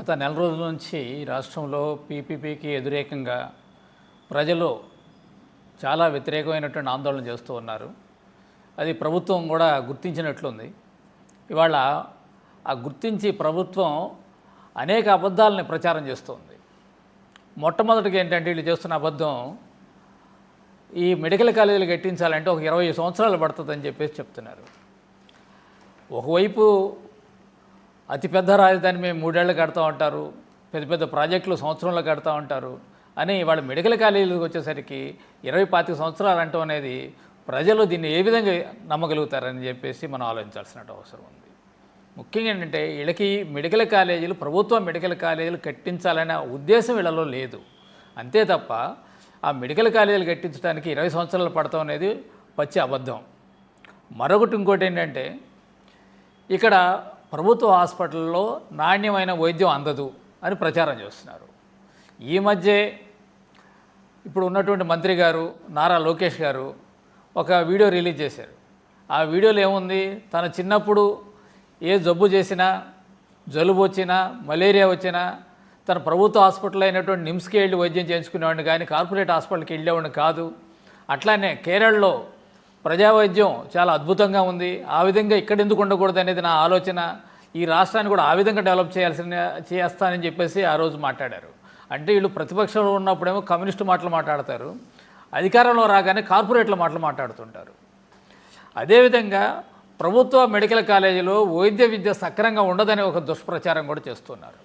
గత నెల రోజుల నుంచి రాష్ట్రంలో పీపీపీకి వ్యతిరేకంగా ప్రజలు చాలా వ్యతిరేకమైనటువంటి ఆందోళన చేస్తూ ఉన్నారు. అది ప్రభుత్వం కూడా గుర్తించినట్లుంది. ఇవాళ ఆ గుర్తించి ప్రభుత్వం అనేక అబద్ధాలని ప్రచారం చేస్తుంది. మొట్టమొదటిగా ఏంటంటే వీళ్ళు చేస్తున్న అబద్ధం ఈ మెడికల్ కాలేజీలు కట్టించాలంటే ఒక ఇరవై సంవత్సరాలు పడుతుందని చెప్పేసి చెప్తున్నారు. ఒకవైపు అతిపెద్ద రాజధాని మేము మూడేళ్ళు కడతా ఉంటారు పెద్ద పెద్ద ప్రాజెక్టులు సంవత్సరంలో కడతా ఉంటారు అని వాళ్ళ మెడికల్ కాలేజీలకు వచ్చేసరికి ఇరవై పాతిక సంవత్సరాలు అంటూ అనేది ప్రజలు దీన్ని ఏ విధంగా నమ్మగలుగుతారని చెప్పేసి మనం ఆలోచించాల్సిన అవసరం ఉంది. ముఖ్యంగా ఏంటంటే వీళ్ళకి మెడికల్ కాలేజీలు ప్రభుత్వ మెడికల్ కాలేజీలు కట్టించాలనే ఉద్దేశం వీళ్ళలో లేదు. అంతే తప్ప ఆ మెడికల్ కాలేజీలు కట్టించడానికి ఇరవై సంవత్సరాలు పడతాం అనేది పచ్చి అబద్ధం. మరొకటి ఇంకోటి ఏంటంటే ఇక్కడ ప్రభుత్వ హాస్పిటల్లో నాణ్యమైన వైద్యం అందదు అని ప్రచారం చేస్తున్నారు. ఈ మధ్య ఇప్పుడు ఉన్నటువంటి మంత్రి గారు నారా లోకేష్ గారు ఒక వీడియో రిలీజ్ చేశారు. ఆ వీడియోలో ఏముంది? తన చిన్నప్పుడు ఏ జబ్బు చేసినా జలుబు వచ్చినా మలేరియా వచ్చినా తన ప్రభుత్వ హాస్పిటల్ అయినటువంటి నిమ్స్కి వెళ్ళి వైద్యం చేయించుకునేవాడిని కానీ కార్పొరేట్ హాస్పిటల్కి వెళ్ళేవాడిని కాదు. అట్లానే కేరళలో ప్రజా వైద్యం చాలా అద్భుతంగా ఉంది. ఆ విధంగా ఇక్కడ ఎందుకు ఉండకూడదు అనేది నా ఆలోచన. ఈ రాష్ట్రాన్ని కూడా ఆ విధంగా డెవలప్ చేయాల్సిన చేస్తానని చెప్పేసి ఆ రోజు మాట్లాడారు. అంటే వీళ్ళు ప్రతిపక్షంలో ఉన్నప్పుడేమో కమ్యూనిస్టు మాటలు మాట్లాడతారు. అధికారంలో రాగానే కార్పొరేట్ల మాటలు మాట్లాడుతుంటారు. అదేవిధంగా ప్రభుత్వ మెడికల్ కాలేజీలో వైద్య విద్య సక్రంగా ఉండదనే ఒక దుష్ప్రచారం కూడా చేస్తున్నారు.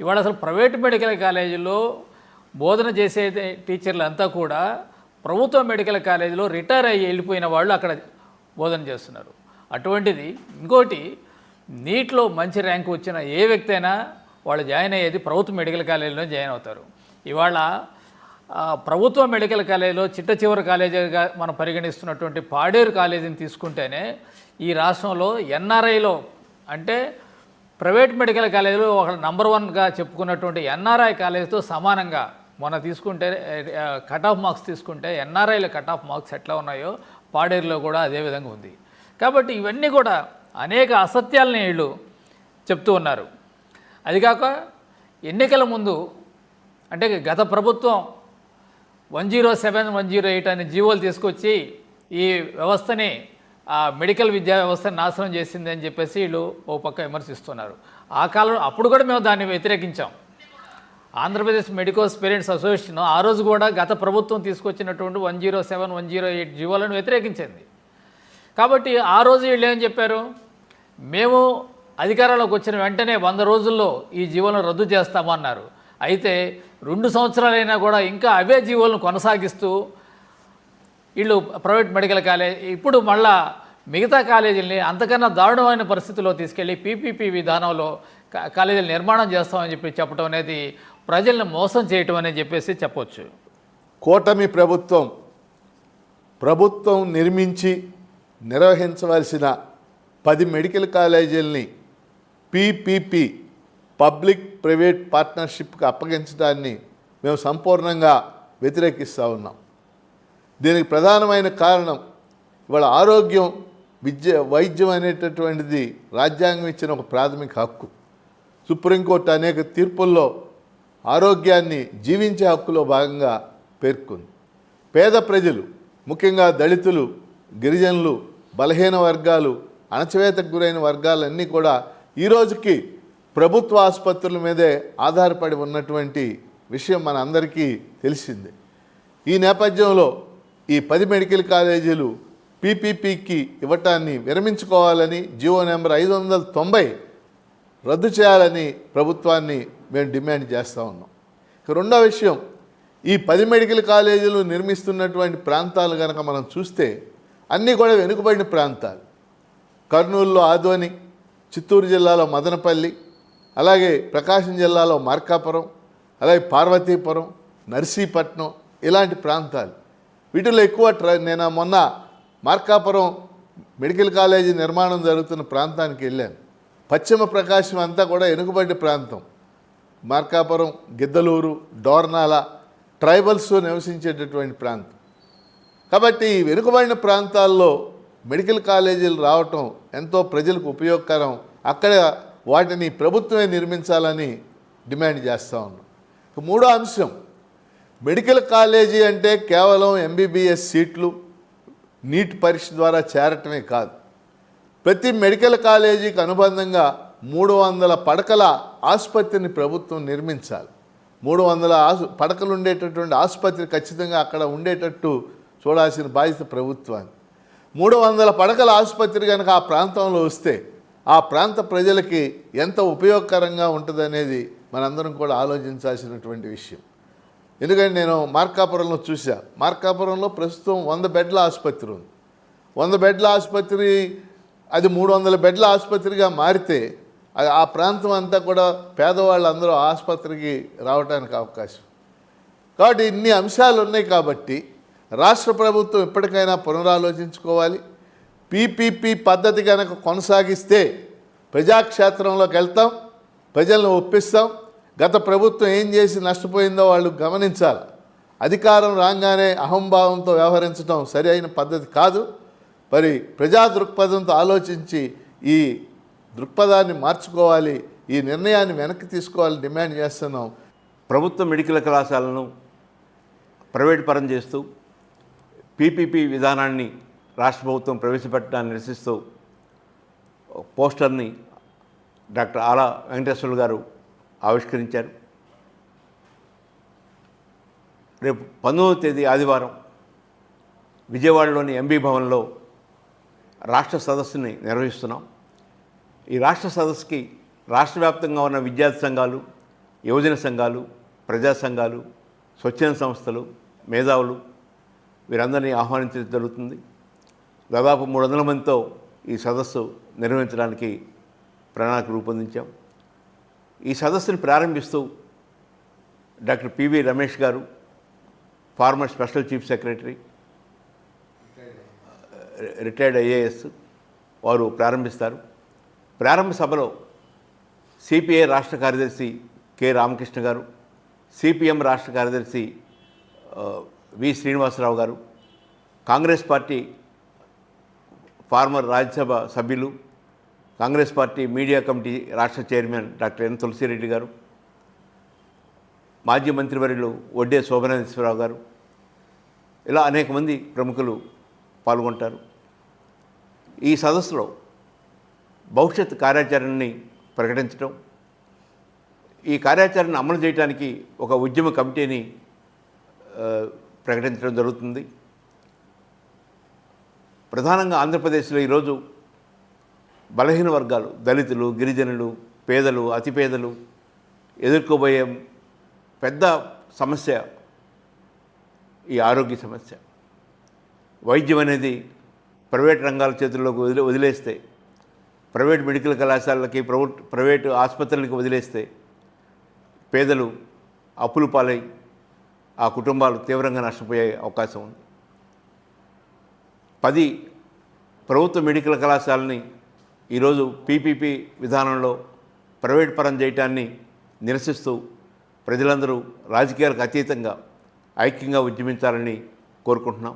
ఇవాళ అసలు ప్రైవేట్ మెడికల్ కాలేజీలో బోధన చేసే టీచర్లు అంతా కూడా ప్రభుత్వ మెడికల్ కాలేజీలో రిటైర్ అయ్యి వెళ్ళిపోయిన వాళ్ళు అక్కడ బోధన చేస్తున్నారు. అటువంటిది ఇంకోటి నీట్లో మంచి ర్యాంక్ వచ్చిన ఏ వ్యక్తి అయినా వాళ్ళు జాయిన్ అయ్యేది ప్రభుత్వ మెడికల్ కాలేజీలో జాయిన్ అవుతారు. ఇవాళ ప్రభుత్వ మెడికల్ కాలేజీలో చిట్ట చివరి కాలేజీగా మనం పరిగణిస్తున్నటువంటి పాడేరు కాలేజీని తీసుకుంటేనే ఈ రాష్ట్రంలో ఎన్ఆర్ఐలో అంటే ప్రైవేట్ మెడికల్ కాలేజీలో ఒక నంబర్ వన్గా చెప్పుకున్నటువంటి ఎన్ఆర్ఐ కాలేజీతో సమానంగా మొన్న తీసుకుంటే కట్ ఆఫ్ మార్క్స్ తీసుకుంటే ఎన్ఆర్ఐల కట్ ఆఫ్ మార్క్స్ ఎట్లా ఉన్నాయో పాడేరులో కూడా అదే విధంగా ఉంది. కాబట్టి ఇవన్నీ కూడా అనేక అసత్యాలని వీళ్ళు చెప్తూ ఉన్నారు. అదికాక ఎన్నికల ముందు అంటే గత ప్రభుత్వం one zero seven one zero eight అనే జీవోలు తీసుకొచ్చి ఈ వ్యవస్థని ఆ మెడికల్ విద్యా వ్యవస్థను నాశనం చేసింది అని చెప్పేసి వీళ్ళు ఓ పక్క విమర్శిస్తున్నారు. ఆ కాలంలో అప్పుడు కూడా మేము దాన్ని వ్యతిరేకించాం. ఆంధ్రప్రదేశ్ మెడికోస్ పేరెంట్స్ అసోసియేషన్ ఆ రోజు కూడా గత ప్రభుత్వం తీసుకొచ్చినటువంటి one zero seven one zero eight జీవోలను వ్యతిరేకించింది. కాబట్టి ఆ రోజు వీళ్ళు ఏం చెప్పారు? మేము అధికారంలోకి వచ్చిన వెంటనే వంద రోజుల్లో ఈ జీవోలను రద్దు చేస్తామన్నారు అయితే రెండు సంవత్సరాలైనా కూడా ఇంకా అవే జీవోలను కొనసాగిస్తూ వీళ్ళు ప్రైవేట్ మెడికల్ కాలేజ్ ఇప్పుడు మళ్ళా మిగతా కాలేజీల్ని అంతకన్నా దారుణమైన పరిస్థితిలో తీసుకెళ్ళి పీపీపీ విధానంలో కాలేజీలు నిర్మాణం చేస్తామని చెప్పి చెప్పడం అనేది ప్రజలను మోసం చేయటం అని చెప్పేసి చెప్పొచ్చు. కూటమి ప్రభుత్వం ప్రభుత్వం నిర్మించి నిర్వహించవలసిన పది మెడికల్ కాలేజీలని పీపీపీ పబ్లిక్ ప్రైవేట్ పార్ట్నర్షిప్కి అప్పగించడాన్ని మేము సంపూర్ణంగా వ్యతిరేకిస్తూ ఉన్నాం. దీనికి ప్రధానమైన కారణం ఇవాళ ఆరోగ్యం విద్య వైద్యం అనేటటువంటిది రాజ్యాంగం ఇచ్చిన ఒక ప్రాథమిక హక్కు. సుప్రీంకోర్టు అనేక తీర్పుల్లో ఆరోగ్యాన్ని జీవించే హక్కులో భాగంగా పేర్కొంది. పేద ప్రజలు ముఖ్యంగా దళితులు గిరిజనులు బలహీన వర్గాలు అణచివేతకు గురైన వర్గాలన్నీ కూడా ఈ రోజుకి ప్రభుత్వ ఆసుపత్రుల మీదే ఆధారపడి ఉన్నటువంటి విషయం మన అందరికీ తెలిసిందే. ఈ నేపథ్యంలో ఈ పది మెడికల్ కాలేజీలు పీపీపీకి ఇవ్వటాన్ని విరమించుకోవాలని జీవో నెంబర్ ఐదు వందల తొంభై రద్దు చేయాలని ప్రభుత్వాన్ని మేము డిమాండ్ చేస్తూ ఉన్నాం. రెండో విషయం ఈ పది మెడికల్ కాలేజీలు నిర్మిస్తున్నటువంటి ప్రాంతాలు కనుక మనం చూస్తే అన్నీ కూడా వెనుకబడిన ప్రాంతాలు. కర్నూలులో ఆదోని చిత్తూరు జిల్లాలో మదనపల్లి అలాగే ప్రకాశం జిల్లాలో మార్కాపురం అలాగే పార్వతీపురం నర్సీపట్నం ఇలాంటి ప్రాంతాలు. వీటిలో ఎక్కువ ట్ర నేను మొన్న మార్కాపురం మెడికల్ కాలేజీ నిర్మాణం జరుగుతున్న ప్రాంతానికి వెళ్ళాను. పశ్చిమ ప్రకాశం అంతా కూడా ఎనుకబడి ప్రాంతం. మార్కాపురం గిద్దలూరు డోర్నాల ట్రైబల్స్ నివసించేటటువంటి ప్రాంతం. కాబట్టి ఈ వెనుకబడిన ప్రాంతాల్లో మెడికల్ కాలేజీలు రావటం ఎంతో ప్రజలకు ఉపయోగకరం. అక్కడ వాటిని ప్రభుత్వమే నిర్మించాలని డిమాండ్ చేస్తూ ఉన్నాం. మూడో అంశం మెడికల్ కాలేజీ అంటే కేవలం ఎంబీబీఎస్ సీట్లు నీట్ పరీక్ష ద్వారా చేరటమే కాదు. ప్రతి మెడికల్ కాలేజీకి అనుబంధంగా మూడు వందల పడకల ఆసుపత్రిని ప్రభుత్వం నిర్మించాలి. మూడు వందల ఆసు పడకలు ఉండేటటువంటి ఆసుపత్రి ఖచ్చితంగా అక్కడ ఉండేటట్టు చూడాల్సిన బాధ్యత ప్రభుత్వాన్ని. మూడు వందల పడకల ఆసుపత్రి కనుక ఆ ప్రాంతంలో వస్తే ఆ ప్రాంత ప్రజలకి ఎంత ఉపయోగకరంగా ఉంటుందనేది మనందరం కూడా ఆలోచించాల్సినటువంటి విషయం. ఎందుకంటే నేను మార్కాపురంలో చూశా. మార్కాపురంలో ప్రస్తుతం వంద బెడ్ల ఆసుపత్రి ఉంది. వంద బెడ్ల ఆసుపత్రి అది మూడు వందల బెడ్ల ఆసుపత్రిగా మారితే ఆ- ఆ ప్రాంతం అంతా కూడా పేదవాళ్ళందరూ ఆసుపత్రికి రావడానికి అవకాశం. కాబట్టి ఇన్ని అంశాలు ఉన్నాయి కాబట్టి రాష్ట్ర ప్రభుత్వం ఎప్పటికైనా పునరాలోచించుకోవాలి. పీపీపీ పద్ధతి కనుక కొనసాగిస్తే ప్రజాక్షేత్రంలోకి వెళ్తాం ప్రజలను ఒప్పిస్తాం. గత ప్రభుత్వం ఏం చేసి నష్టపోయిందో వాళ్ళు గమనించాలి. అధికారం రాగానే అహంభావంతో వ్యవహరించడం సరి అయిన పద్ధతి కాదు. మరి ప్రజా దృక్పథంతో ఆలోచించి ఈ దృక్పథాన్ని మార్చుకోవాలి ఈ నిర్ణయాన్ని వెనక్కి తీసుకోవాలని డిమాండ్ చేస్తున్నాం. ప్రభుత్వ మెడికల్ కళాశాలను ప్రైవేట్ పరం చేస్తూ పీపీపీ విధానాన్ని రాష్ట్ర ప్రభుత్వం ప్రవేశపెట్టడాన్ని నిరసిస్తూ పోస్టర్ని డాక్టర్ ఆలా వెంకటేశ్వర్లు గారు ఆవిష్కరించారు. రేపు పంతొమ్మిదవ తేదీ ఆదివారం విజయవాడలోని ఎంబీ భవన్లో రాష్ట్ర సదస్సుని నిర్వహిస్తున్నాం. ఈ రాష్ట్ర సదస్సుకి రాష్ట్ర వ్యాప్తంగా ఉన్న విద్యార్థి సంఘాలు యువజన సంఘాలు ప్రజా సంఘాలు స్వచ్ఛంద సంస్థలు మేధావులు వీరందరినీ ఆహ్వానించడం జరుగుతుంది. దాదాపు మూడు వందల మందితో ఈ సదస్సు నిర్వహించడానికి ప్రణాళిక రూపొందించాం. ఈ సదస్సును ప్రారంభిస్తూ డాక్టర్ పివి రమేష్ గారు former special chief secretary retired IAS వారు ప్రారంభిస్తారు. ప్రారంభ సభలో సిపిఐ రాష్ట్ర కార్యదర్శి కె రామకృష్ణ గారు సిపిఎం రాష్ట్ర కార్యదర్శి వి శ్రీనివాసరావు గారు కాంగ్రెస్ పార్టీ ఫార్మర్ రాజ్యసభ సభ్యులు కాంగ్రెస్ పార్టీ మీడియా కమిటీ రాష్ట్ర చైర్మన్ డాక్టర్ ఎన్ తులసిరెడ్డి గారు మాజీ మంత్రివర్యులు వడ్డే శోభనేశ్వరరావు గారు ఇలా అనేక మంది ప్రముఖులు పాల్గొంటారు. ఈ సదస్సులో భవిష్యత్ కార్యాచరణని ప్రకటించడం ఈ కార్యాచరణ అమలు చేయడానికి ఒక ఉద్యమ కమిటీని ప్రకటించడం జరుగుతుంది. ప్రధానంగా ఆంధ్రప్రదేశ్లో ఈరోజు బలహీన వర్గాలు దళితులు గిరిజనులు పేదలు అతి పేదలు ఎదుర్కోబోయే పెద్ద సమస్య ఈ ఆరోగ్య సమస్య. వైద్యం అనేది ప్రైవేట్ రంగాల చేతుల్లోకి వదిలే వదిలేస్తే ప్రైవేట్ మెడికల్ కళాశాలకి ప్రభుత్వ ప్రైవేటు ఆసుపత్రులకి వదిలేస్తే పేదలు అప్పులు పాలై ఆ కుటుంబాలు తీవ్రంగా నష్టపోయే అవకాశం ఉంది. పది ప్రభుత్వ మెడికల్ కళాశాలని ఈరోజు పీపీపీ విధానంలో ప్రైవేట్ పరం చేయటాన్ని నిరసిస్తూ ప్రజలందరూ రాజకీయాలకు అతీతంగా ఐక్యంగా ఉద్యమించాలని కోరుకుంటున్నాం.